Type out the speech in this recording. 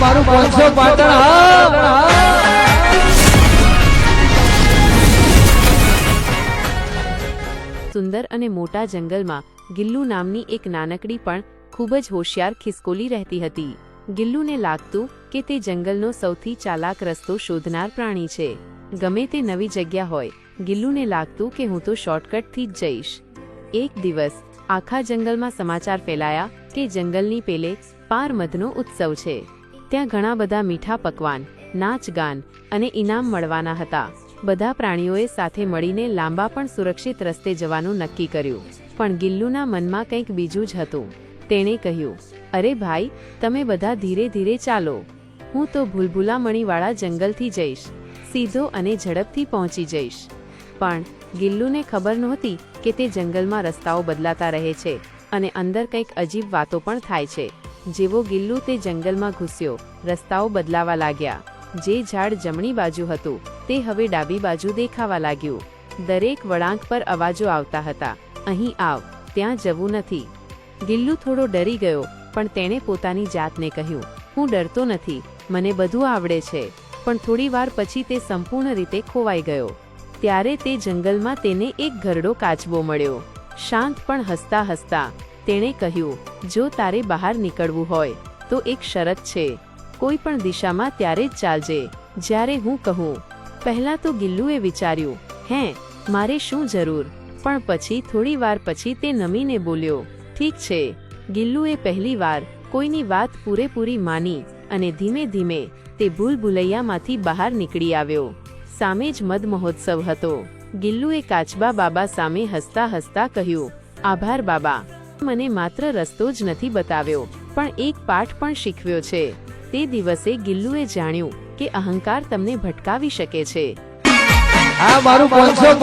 મારું પાંચસો પાટણ સુંદર અને મોટા જંગલમાં ગિલ્લુ નામની એક નાનકડી પણ ખૂબ જ હોશિયાર ખિસકોલી રહેતી હતી. ગિલ્લુને લાગતું કે તે જંગલનો સૌથી ચાલાક રસ્તો શોધનાર પ્રાણી છે. ગમે તે નવી જગ્યા હોય, ગિલ્લુને લાગતું કે હું તો શોર્ટકટથી જ જઈશ. એક દિવસ, આખા જંગલમાં સમાચાર ફેલાયા કે જંગલની પેલે પાર મધનો ઉત્સવ છે. ત્યાં ઘણા બધા મીઠા પકવાન, નાચ ગાન અને ઇનામ મળવાના હતા. બધા પ્રાણીઓએ સાથે મળીને લાંબા પણ સુરક્ષિત રસ્તે જવાનું નક્કી કર્યું. પણ ગિલ્લુના મનમાં કંઈક બીજું જ હતું. તેણે કહ્યું, અરે ભાઈ, તમે બધા ધીરે ધીરે ચાલો. હું તો ભૂલભુલામણીવાળા જંગલથી જઈશ, સીધો અને ઝડપથી પહોંચી જઈશ. પણ ગિલ્લુને ખબર નહોતી કે તે જંગલમાં રસ્તાઓ બદલાતા રહે છે અને અંદર કંઈક અજીબ વાતો પણ થાય છે. જેવો ગિલ્લુ તે જંગલમાં ઘૂસ્યો, રસ્તાઓ બદલાવા લાગ્યા. જે ઝાડ જમણી બાજુ હતું, તે હવે ડાબી બાજુ દેખાવા લાગ્યું. દરેક વળાંક પર અવાજો આવતા હતા, અહીં આવ, ત્યાં જવું નથી. ગિલ્લુ થોડો ડરી ગયો, પણ તેણે પોતાની જાતને કહ્યું, હું ડરતો નથી, મને બધું આવડે છે. પણ થોડી વાર પછી તે સંપૂર્ણ રીતે ખોવાઈ ગયો. ત્યારે તે જંગલમાં તેને એક ઘરડો કાચબો મળ્યો. શાંત પણ હસતા હસતા તેણે કહ્યું, જો તારે બહાર નીકળવું હોય, તો એક શરત છે. કોઈ પણ દિશામાં ત્યારે જ ચાલજે. જ્યારે હું કહું, પહેલા તો ગિલ્લુએ વિચાર્યું, હે, મારે શું જરૂર? પણ પછી થોડી વાર પછી તે નમીને બોલ્યો, ઠીક છે. ગિલ્લુએ પહેલીવાર કોઈની વાત પૂરેપૂરી માની અને ધીમે ધીમે તે ભૂલ ભૂલૈયામાંથી બહાર નીકળી આવ્યો. સામે જ મદ મહોત્સવ હતો. ગિલ્લુએ કાચબા બાબા સામે હસતા હસતા કહ્યું, આભાર બાબા. મને માત્ર રસ્તો જ નથી બતાવ્યો, પણ એક પાઠ પણ શીખવ્યો છે. તે દિવસે ગિલ્લુએ જાણ્યું કે અહંકાર તમને ભટકાવી શકે છે. આ મારું પાંચસો